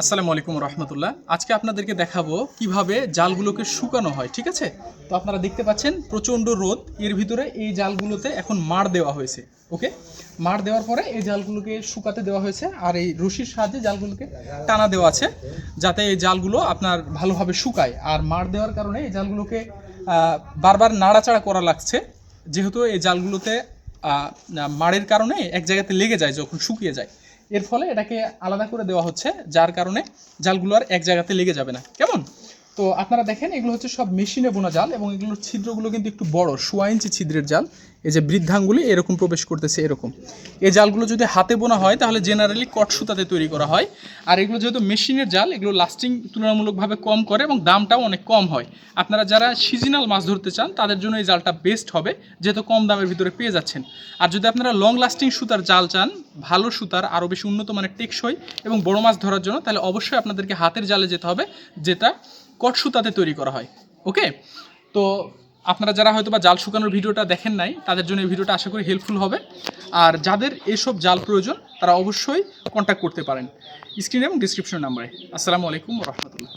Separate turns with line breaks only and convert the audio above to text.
আসসালামু আলাইকুম রহমতুল্লাহ। আজকে আপনাদেরকে দেখাবো কীভাবে জালগুলোকে শুকানো হয়, ঠিক আছে? তো আপনারা দেখতে পাচ্ছেন প্রচণ্ড রোদ। এর ভিতরে এই জালগুলোতে এখন মাড় দেওয়া হয়েছে, ওকে? মাড় দেওয়ার পরে এই জালগুলোকে শুকাতে দেওয়া হয়েছে আর এই রশির সাহায্যে জালগুলোকে টানা দেওয়া আছে যাতে এই জালগুলো আপনার ভালোভাবে শুকায়। আর মাড় দেওয়ার কারণে এই জালগুলোকে বারবার নাড়াচাড়া করা লাগছে। যেহেতু এই জালগুলোতে মাড়ের কারণে এক জায়গাতে লেগে যায়, যখন শুকিয়ে যায়। এর ফলে এটাকে আলাদা করে দেওয়া হচ্ছে, যার কারণে জালগুলো আর এক জায়গাতে লেগে যাবে না। কেমন? তো আপনারা দেখেন, এগুলো হচ্ছে সব মেশিনে বোনা জাল এবং এগুলোর ছিদ্রগুলো কিন্তু একটু বড়, সোয়া ইঞ্চি ছিদ্রের জাল। এই যে বৃদ্ধাঙ্গুলি এরকম প্রবেশ করতেছে এরকম। এই জালগুলো যদি হাতে বোনা হয়, তাহলে জেনারেলি কট সুতাতে তৈরি করা হয়। আর এগুলো যেহেতু মেশিনের জাল, এগুলো লাস্টিং তুলনামূলকভাবে কম করে এবং দামটাও অনেক কম হয়। আপনারা যারা সিজনাল মাছ ধরতে চান, তাদের জন্য এই জালটা বেস্ট হবে, যেহেতু কম দামের ভিতরে পেয়ে যাচ্ছেন। আর যদি আপনারা লং লাস্টিং সুতার জাল চান, ভালো সুতার, আরও বেশি উন্নত মানের টেকসই এবং বড় মাছ ধরার জন্য, তাহলে অবশ্যই আপনাদেরকে হাতের জালে যেতে হবে, যেটা কট সুতাতে তৈরি করা হয় ওকে তো আপনারা যারা হয়তো বা জাল শুকানোর ভিডিওটা দেখেন নাই, তাদের জন্য এই ভিডিওটা আশা করি হেল্পফুল হবে। আর যাদের এসব জাল প্রয়োজন, তারা অবশ্যই কন্ট্যাক্ট করতে পারেন। স্ক্রিন এবং ডিসক্রিপশন নাম্বারে আসসালামু আলাইকুম রহমতুল্লাহ।